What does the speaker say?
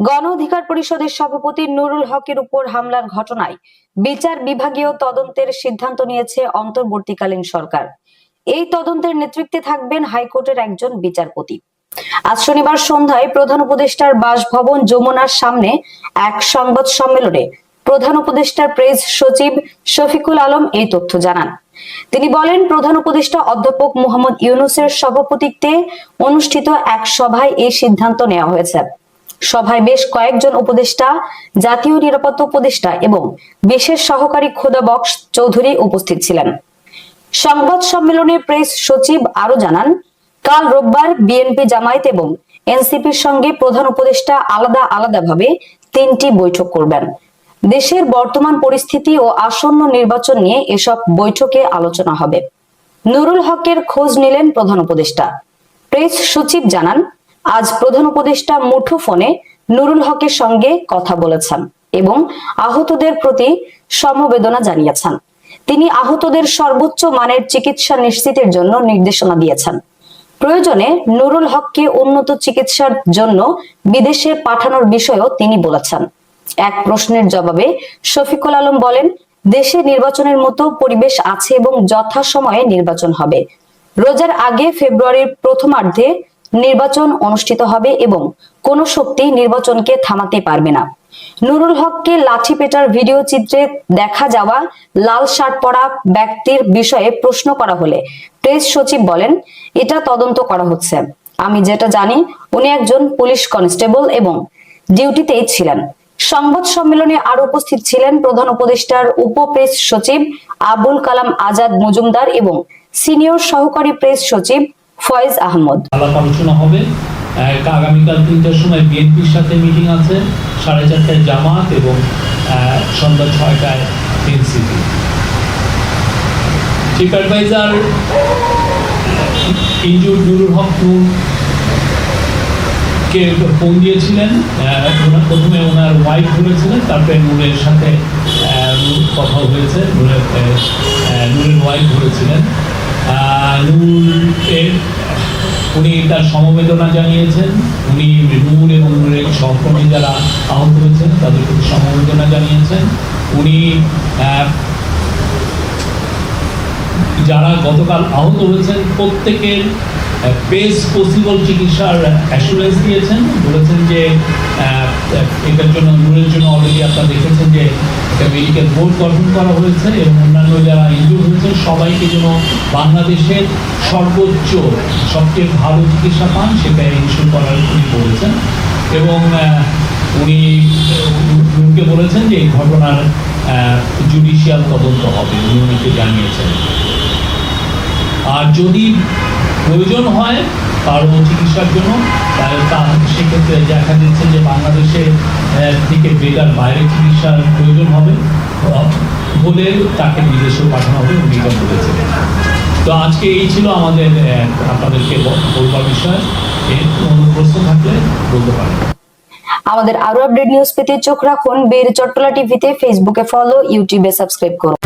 গণ অধিকার পরিষদের সভাপতি নুরুল হকের উপর হামলার ঘটনায় বিচার বিভাগীয় তদন্তের সিদ্ধান্ত নিয়েছে অন্তর্বর্তীকালীন সরকার। এই তদন্তের নেতৃত্বে থাকবেন হাইকোর্টের একজন বিচারপতি। আজ শনিবার সন্ধ্যায় প্রধান উপদেষ্টার বাসভবন যমুনার সামনে এক সংবাদ সম্মেলনে প্রধান উপদেষ্টার প্রেস সচিব শফিকুল আলম এই তথ্য জানান। তিনি বলেন, প্রধান উপদেষ্টা অধ্যাপক মোহাম্মদ ইউনুসের সভাপতিত্বে অনুষ্ঠিত এক সভায় এই সিদ্ধান্ত নেওয়া হয়েছে। সভায় বেশ কয়েকজন উপদেষ্টা, জাতীয় নিরাপত্তা উপদেষ্টা এবং বিশেষ সহকারী খোদা বক্স চৌধুরী উপস্থিত ছিলেন। সংবাদ সম্মেলনে প্রেস সচিব আরও জানান, কাল রোববার বিএনপি জামায়াত এবং এনসিপির সঙ্গে প্রধান উপদেষ্টা আলাদা আলাদাভাবে তিনটি বৈঠক করবেন। দেশের বর্তমান পরিস্থিতি ও আসন্ন নির্বাচন নিয়ে এসব বৈঠকে আলোচনা হবে। নুরুল হকের খোঁজ নিলেন প্রধান উপদেষ্টা। প্রেস সচিব জানান আজ প্রধান উপদেষ্টা মুঠোফোনে নুরুল হকের সঙ্গে কথা বলেছেন এবং আহতদের প্রতি সমবেদনা জানিয়েছেন। তিনি আহতদের সর্বোচ্চ মানের চিকিৎসা নিশ্চিতের জন্য নির্দেশনা দিয়েছেন। প্রয়োজনে নুরুল হককে উন্নত চিকিৎসার জন্য বিদেশে পাঠানোর বিষয়েও তিনি বলেছেন। এক প্রশ্নের জবাবে শফিকুল আলম বলেন, দেশে নির্বাচনের মতো পরিবেশ আছে এবং যথাসময়ে নির্বাচন হবে। রোজার আগে ফেব্রুয়ারির প্রথমার্ধে নির্বাচন অনুষ্ঠিত হবে এবং কোন শক্তি নির্বাচনকে থামাতে পারবে না। নুরুল হককে লাঠি পেটার ভিডিও চিত্রে দেখা যাওয়া লাল শার্ট পরা ব্যক্তির বিষয়ে প্রশ্ন করা হলে প্রেস সচিব বলেন, এটা তদন্ত করা হচ্ছে। আমি যেটা জানি, উনি একজন পুলিশ কনস্টেবল এবং ডিউটিতেই ছিলেন। সংবাদ সম্মেলনে আরও উপস্থিত ছিলেন প্রধান উপদেষ্টার উপ প্রেস সচিব আবুল কালাম আজাদ মজুমদার এবং সিনিয়র সহকারী প্রেস সচিব ফয়েজ আহমদ। আলাপ আলোচনা হবে। আগামীকাল তিনটার সময় বিএনপির সাথে মিটিং আছে সাড়ে চারটায় জামাত এবং সন্ধ্যা ছয়টায় এনসিপি। চিফ অ্যাডভাইজার ইঞ্জুর নুরুল হক নূর কে ফোন দিয়েছিলেন ওনার- প্রথমে ওনার ওয়াইফ বলেছিলেন তারপরে নূরের সাথে কথা হয়েছে নূরের আহ, ওয়াইফ ধরেছিলেন নূরের উনি তার সমবেদনা জানিয়েছেন, উনি নূর এবং নূরের সহকর্মী যারা আহত হয়েছেন, তাদের প্রতি সমবেদনা জানিয়েছেন। উনি যারা গতকাল আহত হয়েছেন, প্রত্যেকের বেস্ট পসিবল চিকিৎসার অ্যাসুরেন্স দিয়েছেন। বলেছেন যে এটার জন্য নূরের জন্য অলরেডি আপনারা দেখেছেন যে, একটা মেডিকেল বোর্ড গঠন করা হয়েছে এবং অন্যান্য যারা ইনজুর হয়েছেন, সবাইকে যেন বাংলাদেশের সর্বোচ্চ, সবচেয়ে ভালো চিকিৎসা পান সেটা ইনশোর করার উনি বলেছেন। এবং উনি নূরকে বলেছেন যে, এই ঘটনার জুডিশিয়াল তদন্ত হবে। উনি উনিকে জানিয়েছেন। আর যদি প্রয়োজন হয় কারও চিকিৎসার জন্য। তা সেক্ষেত্রে দেখা যাচ্ছে যে বাংলাদেশে থেকে বেটার বাইরে চিকিৎসার প্রয়োজন হবে। বলে তাকে বিদেশেও পাঠানো হবে এটা বলেছিলেন তো আজকে এই ছিল আমাদের আপনাদেরকে বলবার বিষয়। এর কোনো প্রশ্ন থাকলে বলতে পারেন। আমাদের আরও আপডেট নিউজ পেতে চোখ রাখুন। বের চট্টলা টিভিতে ফেসবুকে ফলো ইউটিউবে সাবস্ক্রাইব করুন।